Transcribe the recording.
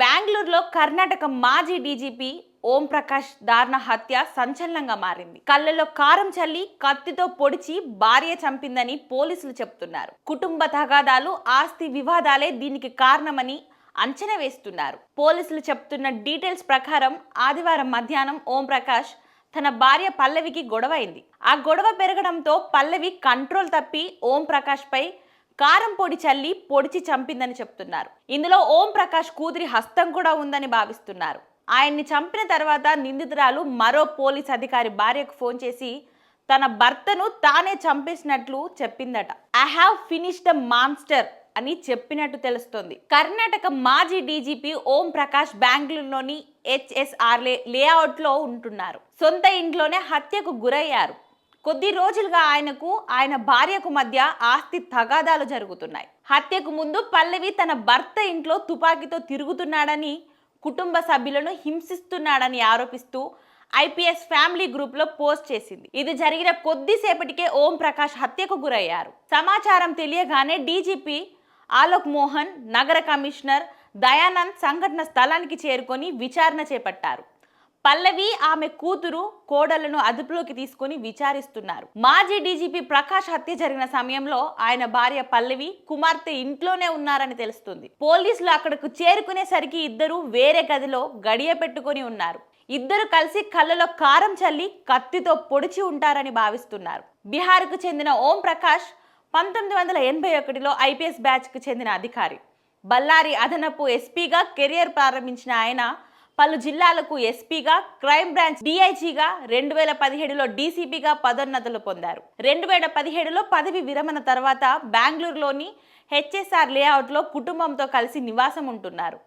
బెంగళూరులో కర్ణాటక మాజీ డీజీపీ ఓం ప్రకాష్ దారుణ హత్య సంచలనంగా మారింది. కళ్ళలో కారం చల్లి కత్తితో పొడిచి భార్య చంపిందని పోలీసులు చెప్తున్నారు కుటుంబ తగాదాలు ఆస్తి వివాదాలే దీనికి కారణమని అంచనా వేస్తున్నారు. పోలీసులు చెప్తున్న డీటెయిల్స్ ప్రకారం ఆదివారం మధ్యాహ్నం ఓం ప్రకాష్ తన భార్య పల్లవికి గొడవ అయింది ఆ గొడవ పెరగడంతో పల్లవి కంట్రోల్ తప్పి ఓం ప్రకాష్ పై కారం పొడి చల్లి పొడిచి చంపిందని చెప్తున్నారు. ఇందులో ఓం ప్రకాష్ కూతురి హస్తం కూడా ఉందని భావిస్తున్నారు. ఆయన్ని చంపిన తర్వాత నిందితురాలు మరో పోలీస్ అధికారి భార్యకు ఫోన్ చేసి తన భర్తను తానే చంపేసినట్లు చెప్పిందట. I have finish the monster అని చెప్పినట్టు తెలుస్తోంది. కర్ణాటక మాజీ డీజీపీ ఓం ప్రకాష్ బెంగళూరులోని హెచ్ఎస్ఆర్లే లేఅవుట్లో ఉంటున్నారు. సొంత ఇంట్లోనే హత్యకు గురయ్యారు. కొద్ది రోజులుగా ఆయనకు ఆయన భార్యకు మధ్య ఆస్తి తగాదాలు జరుగుతున్నాయి. హత్యకు ముందు పల్లవి తన భర్త ఇంట్లో తుపాకీతో తిరుగుతున్నాడని కుటుంబ సభ్యులను హింసిస్తున్నాడని ఆరోపిస్తూ ఐపీఎస్ ఫ్యామిలీ గ్రూప్లో పోస్ట్ చేసింది. ఇది జరిగిన కొద్దిసేపటికే ఓం ప్రకాష్ హత్యకు గురయ్యారు. సమాచారం తెలియగానే డీజీపీ ఆలోక్ మోహన్ నగర కమిషనర్ దయానంద్ సంఘటన స్థలానికి చేరుకొని విచారణ చేపట్టారు. పల్లవి ఆమె కూతురు కోడలను అదుపులోకి తీసుకొని విచారిస్తున్నారు. మాజీ డీజీపీ ప్రకాష్ హత్య జరిగిన సమయంలో ఆయన భార్య పల్లవి కుమార్తె ఇంట్లోనే ఉన్నారని తెలుస్తుంది. పోలీసులు అక్కడకు చేరుకునేసరికి ఇద్దరు వేరే గదిలో గడియ పెట్టుకుని ఉన్నారు. ఇద్దరు కలిసి కళ్ళలో కారం చల్లి కత్తితో పొడిచి ఉంటారని భావిస్తున్నారు. బీహార్కు చెందిన ఓం ప్రకాష్ పంతొమ్మిది వందల ఎనభై ఒకటిలో ఐపీఎస్ బ్యాచ్కు చెందిన అధికారి. బళ్ళారి అదనపు ఎస్పీగా కెరియర్ ప్రారంభించిన ఆయన పలు జిల్లాలకు ఎస్పీగా క్రైమ్ బ్రాంచ్ డీఐజీగా రెండు వేల పదిహేడులో డీసీపీగా పదోన్నతులు పొందారు. రెండు వేల పదిహేడులో పదవి విరమణ తర్వాత బెంగళూరులోని హెచ్ఎస్ఆర్ లేఅవుట్లో కుటుంబంతో కలిసి నివాసం ఉంటున్నారు